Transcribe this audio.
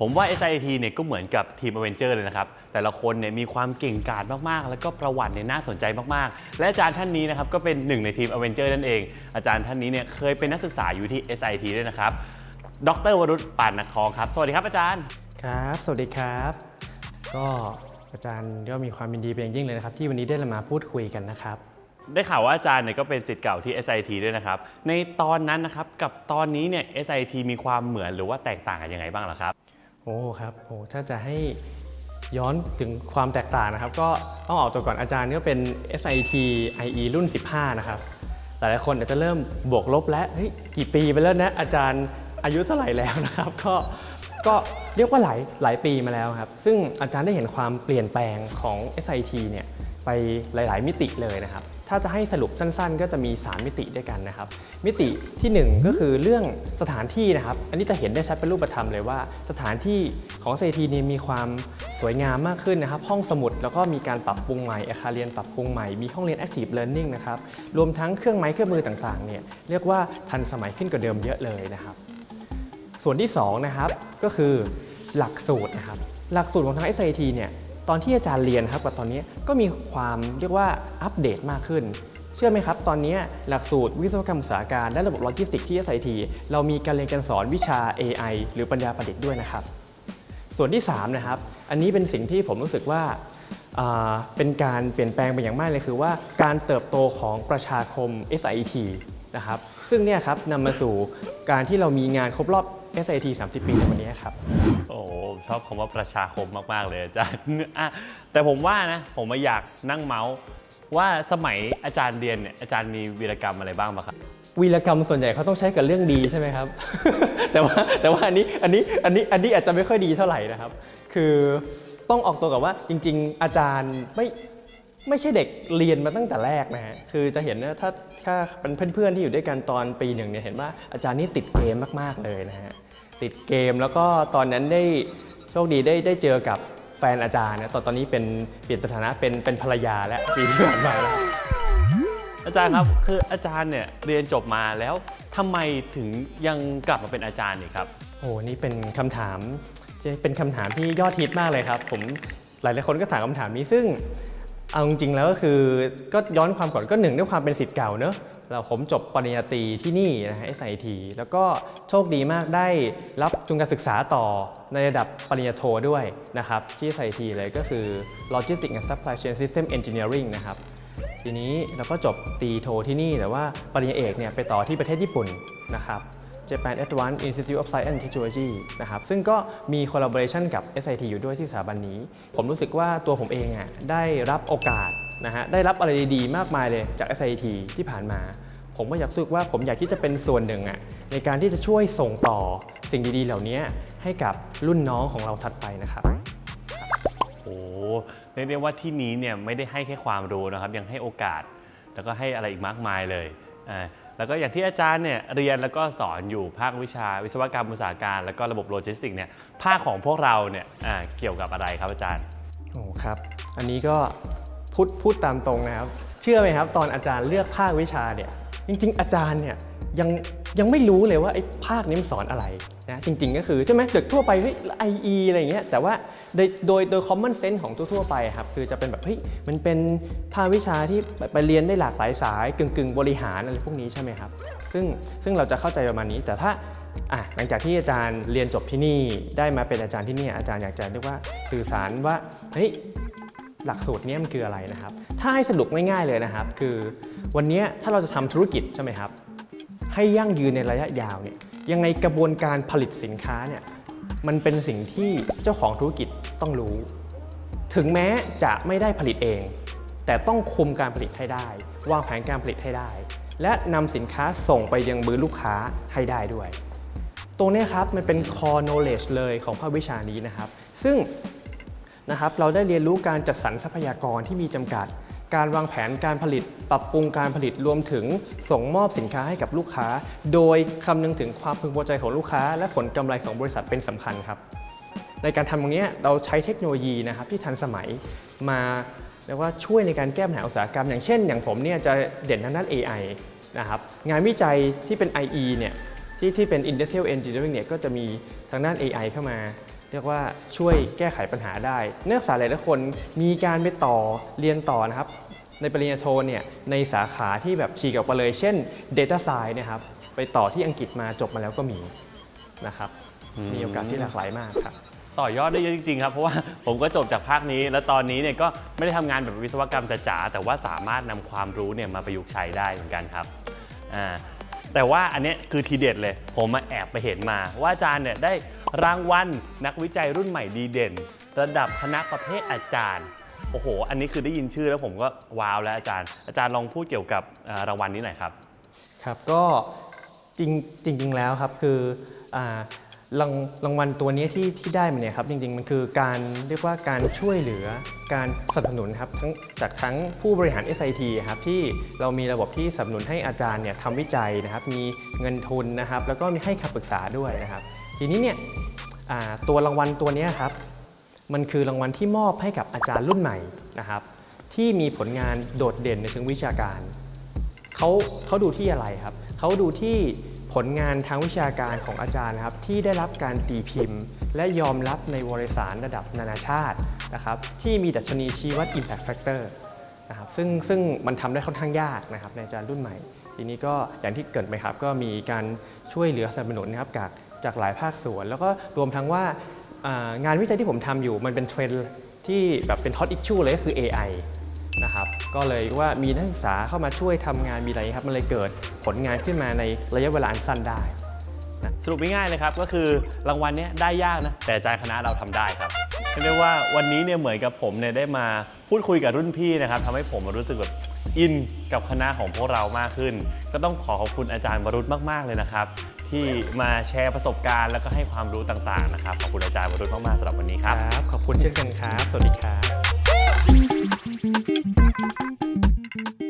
ผมว่า SIT เนี่ยก็เหมือนกับทีม a v e n g e r เลยนะครับ แต่ละคนเนี่ยมีความเก่งกาจมาก ๆ แล้วก็ประวัติเนี่ยน่าสนใจมาก ๆ และอาจารย์ท่านนี้นะครับก็เป็นหนึ่งในทีม a v e n g e r นั่นเอง อาจารย์ท่านนี้เนี่ยเคยเป็นนักศึกษาอยู่ที่ SIT ด้วยนะครับ ดรวรุษปานนักทองครับ สวัสดีครับอาจารย์ ครับ สวัสดีครับ ก็อาจารย์ก็มีความยินดีเป็นอย่างยิ่งเลยนะครับ ที่วันนี้ได้มาพูดคุยกันนะครับ ได้ข่าวว่าอาจารย์เนี่ยก็เป็นศิษย์เก่าที่ SIT ด้วยนะครับ ในตอนนั้นนะครับกับตอนนี้เนี่ย SIT มีความเหมือนหรือว่าแตกต่างกันยังไงบ้างล่ะครับ โอ้ครับโอ้ถ้าจะให้ย้อนถึงความแตกต่างนะครับ ก็ต้องออกตัวก่อนอาจารย์ก็เป็น SIT IE รุ่น 15 นะครับ หลายๆคนอาจจะเริ่มบวกลบแล้วเฮ้ยกี่ปีไปแล้วนะ อาจารย์อายุเท่าไหร่แล้วนะครับ ก็ก็เรียกว่าหลายหลายปีมาแล้วครับ ซึ่งอาจารย์ได้เห็นความเปลี่ยนแปลงของ SIT เนี่ยไปหลาย ๆ มิติเลยนะครับ ถ้าจะให้สรุปสั้นๆ ก็จะมี 3 มิติด้วยกันนะครับ มิติทีหนึ่1 ก็คือเรื่องสถานที่นะครับ อันนี้จะเห็นได้ชัดเป็นรูปธรรมเลยว่า สถานที่ของ SIT เนี่ยมีความสวยงามมากขึ้นนะครับ ห้องสมุดแล้วก็มีการปรับปรุงใหม่อาคารเรียนปรับปรุงใหม่ มีห้องเรียน Active Learning นะครับ รวมทั้งเครื่องไม้เครื่องมือต่างๆ เนี่ยเรียกว่าทันสมัยขึ้นกว่าเดิมเยอะเลยนะครับ ส่วนที่2นะครับก็คือหลักสูตรนะครับ หลักสูตรของทาง SIT เนี่ย ตอนที่อาจารย์เรียนครับกับตอนนี้ก็มีความเรียกว่าอัปเดตมากขึ้น เชื่อไหมครับ ตอนนี้หลักสูตรวิศวกรรมอุตสาหการและระบบโลจิสติกส์ที่ SIT เรามีการเรียนการสอนวิชา AI หรือปัญญาประดิษฐ์ด้วยนะครับ ส่วนที่3นะครับอันนี้เป็นสิ่งที่ผมรู้สึกว่าอ่าเป็นการเปลี่ยนแปลงไปอย่างมากเลยคือว่าการเติบโตของประชาคม SIT นะครับซึ่งเนี่ยครับนำมาสู่การที่เรามีงานครบรอบ SIT 30 ปีในวันนี้ครับ โอ้โหชอบคำว่าประชาคมมาก ๆ เลยอาจารย์อะแต่ผมว่านะ ผมมาอยากนั่งเมาส์ว่าสมัยอาจารย์เรียนเนี่ยอาจารย์มีวีรกรรมอะไรบ้างปะครับ วีรกรรมส่วนใหญ่เขาต้องใช้กับเรื่องดีใช่ไหมครับ แต่ว่าแต่ว่าอันนี้อันนี้อันนี้อันนี้อาจจะไม่ค่อยดีเท่าไหร่นะครับ คือต้องออกตัวกับว่าจริง ๆ อาจารย์ไม่ ไม่ใช่เด็กเรียนมาตั้งแต่แรกนะฮะ คือจะเห็นนะถ้าถ้าเป็นเพื่อนๆที่อยู่ด้วยกันตอนปีหนึ่งเนี่ยเห็นว่าอาจารย์นี่ติดเกมมากๆเลยนะฮะ ติดเกมแล้วก็ตอนนั้นได้โชคดีได้ได้เจอกับแฟนอาจารย์นะตอนตอนนี้เป็นเปลี่ยนสถานะเป็นเป็นภรรยาแล้วปีที่ผ่านมาแล้วอาจารย์ครับคืออาจารย์เนี่ยเรียนจบมาแล้วทำไมถึงยังกลับมาเป็นอาจารย์อีกครับ โอ้นี่เป็นคำถามจะเป็นคำถามที่ยอดฮิตมากเลยครับ ผมหลายๆคนก็ถามคำถามนี้ซึ่ง เอาจริงๆแล้วก็คือก็ย้อนความก่อนก็หนึ่งด้วยความเป็นสิทธิ์เก่าเนอะเราผมจบปริญญาตรีที่นี่นะฮะ SIT แล้วก็โชคดีมากได้รับทุนการศึกษาต่อในระดับปริญญาโทด้วยนะครับ ที่ SIT เลยก็คือ Logistics and Supply Chain System Engineering นะครับ ทีนี้เราก็จบตีโทที่นี่แต่ว่าปริญญาเอกเนี่ยไปต่อที่ประเทศญี่ปุ่นนะครับ Japan Advanced Institute of Science and Technology นะครับซึ่งก็มี collaboration กับ SIT อยู่ด้วยที่สถาบันนี้ ผมรู้สึกว่าตัวผมเองอะได้รับโอกาสนะฮะได้รับอะไรดีๆ มากมายเลยจาก SIT ที่ผ่านมา ผมก็อยากรู้สึกว่าผมอยากที่จะเป็นส่วนหนึ่งอะในการที่จะช่วยส่งต่อสิ่งดีๆ เหล่านี้ให้กับรุ่นน้องของเราถัดไปนะครับโอ้เรียกได้ว่าที่นี้เนี่ยไม่ได้ให้แค่ความรู้นะครับ ยังให้โอกาส แล้วก็ให้อะไรอีกมากมายเลยอ่า แล้วก็อย่างที่อาจารย์เนี่ยเรียนแล้วก็สอนอยู่ภาควิชาวิศวกรรมอุตสาหการ แล้วก็ระบบโลจิสติกส์เนี่ยภาคของพวกเราเนี่ยอ่าเกี่ยวกับอะไรครับอาจารย์โอ้ครับ อันนี้ก็พูดพูดตามตรงนะครับ เชื่อไหมครับ ตอนอาจารย์เลือกภาควิชาเนี่ยจริง ๆ อาจารย์เนี่ยยัง ยังไม่รู้เลยว่าไอ้ภาคนี้มันสอนอะไรนะจริงๆก็คือใช่ไหมเด็กทั่วไปเฮ้ยไอเออะไรเงี้ยแต่ว่าโดยโดยโดย common sense ของทั่วๆไปครับคือจะเป็นแบบเฮ้ยมันเป็นภาควิชาที่ไปเรียนได้หลากหลายสายกึ่งกึ่งๆบริหารอะไรพวกนี้ใช่ไหมครับ ซึ่งซึ่งเราจะเข้าใจประมาณนี้ แต่ถ้าอะหลังจากที่อาจารย์เรียนจบที่นี่ได้มาเป็นอาจารย์ที่นี่อาจารย์อยากจะเรียกว่าสื่อสารว่าเฮ้ยหลักสูตรนี้มันคืออะไรนะครับ ถ้าให้สรุปง่ายๆเลยนะครับ คือวันนี้ถ้าเราจะทำธุรกิจใช่ไหมครับ ให้ยั่งยืนในระยะยาวเนี่ยยังไงกระบวนการผลิตสินค้าเนี่ยมันเป็นสิ่งที่เจ้าของธุรกิจต้องรู้ ถึงแม้จะไม่ได้ผลิตเอง แต่ต้องคุมการผลิตให้ได้ วางแผนการผลิตให้ได้ และนำสินค้าส่งไปยังมือลูกค้าให้ได้ด้วย ตรงนี้ครับมันเป็น core knowledge เลยของภาควิชานี้นะครับ ซึ่งนะครับเราได้เรียนรู้การจัดสรรทรัพยากรที่มีจำกัด การวางแผนการผลิต ปรับปรุงการผลิตรวมถึงส่งมอบสินค้าให้กับลูกค้า โดยคำนึงถึงความพึงพอใจของลูกค้า และผลกำไรของบริษัทเป็นสำคัญครับ ในการทำตรงนี้เราใช้เทคโนโลยีนะครับที่ทันสมัยมาเรียกว่าช่วยในการแก้ปัญหาอุตสาหกรรม อย่างเช่น อย่างผมเนี่ยจะเด่นทางด้าน AI นะครับงานวิจัยที่เป็น IE เนี่ยที่ที่เป็น Industrial Engineering เนี่ยก็จะมีทางด้าน AI เข้ามา รียกว่าช่วยแก้ไขปัญหาได้ นักศึกษาหลายๆคนมีการไปต่อเรียนต่อนะครับ ในปริญญาโทเนี่ยในสาขาที่แบบฉีกออกไปเลย เช่น Data Science เนะครับไปต่อที่อังกฤษมาจบมาแล้วก็มีนะครับอืมมีโอกาสที่หลากหลายมากครับต่อยอดได้เยอะจริงๆครับ เพราะว่าผมก็จบจากภาคนี้ แล้วตอนนี้เนี่ยก็ไม่ได้ทำงานแบบวิศวกรรมจ๋าๆแต่ว่าสามารถนำความรู้เนี่ยมาประยุกต์ใช้ได้เหมือนกันครับอ่าแต่ว่าอันเนี้ยคือทีเด็ดเลย ผมมาแอบไปเห็นมา ว่าอาจารย์เนี่ยได้ รางวัลนักวิจัยรุ่นใหม่ดีเด่น ระดับคณะประเภทอาจารย์ โอ้โห อันนี้คือได้ยินชื่อแล้วผมก็ว้าวแล้วอาจารย์ อาจารย์ลองพูดเกี่ยวกับรางวัลนี้หน่อยครับ ครับก็จริงจริงๆแล้วครับคือรางรางวัลตัวนี้ที่ที่ได้มาเนี่ยครับจริงๆ มันคือการเรียกว่าการช่วยเหลือการสนับสนุนครับทั้งจากทั้งผู้บริหาร SIT ครับที่เรามีระบบที่สนับสนุนให้อาจารย์เนี่ยทำวิจัยนะครับมีเงินทุนนะครับแล้วก็มีให้คำปรึกษาด้วยนะครับ ทีนี้เนี่ยตัวรางวัลตัวนี้ครับ มันคือรางวัลที่มอบให้กับอาจารย์รุ่นใหม่นะครับ ที่มีผลงานโดดเด่นในเชิงวิชาการเขาเขาดูที่อะไรครับเขาดูที่ผลงานทางวิชาการของอาจารย์นะครับ ที่ได้รับการตีพิมพ์ และยอมรับในวารสารระดับนานาชาตินะครับ ที่มีดัชนีชี้วัด Impact Factor นะครับซึ่งซึ่งมันทำได้ค่อนข้างยากนะครับในอาจารย์รุ่นใหม่ ทีนี้ก็อย่างที่เกริดไปครับ ก็มีการช่วยเหลือสนับสนุนนะครับจากจากหลายภาคส่วน แล้วก็รวมทั้งว่าอ่างานวิจัยที่ผมทำอยู่มันเป็นเทรนด์ที่แบบเป็น hot issue เลยก็คือ AI นะครับก็เลยว่ามีนักศึกษาเข้ามาช่วยทำงานมีอะไรครับ มันเลยเกิดผลงานขึ้นมาในระยะเวลาอันสั้นได้สรุปง่ายๆเลยครับ ก็คือรางวัลเนี้ยได้ยากนะ แต่อาจารย์คณะเราทำได้ครับเรียกได้ว่าวันนี้เนี่ยเหมือนกับผมเนี่ยได้มาพูดคุยกับรุ่นพี่นะครับทำให้ผมรู้สึกแบบ อินกับคณะของพวกเรามากขึ้น ก็ต้องขอขอบคุณอาจารย์วรุษมาก ๆ เลยนะครับ ที่มาแชร์ประสบการณ์แล้วก็ให้ความรู้ต่าง ๆ นะครับ ขอบคุณอาจารย์วรุษมาก ๆสำหรับวันนี้ครับครับ ขอบคุณเช่นกันครับ สวัสดีครับ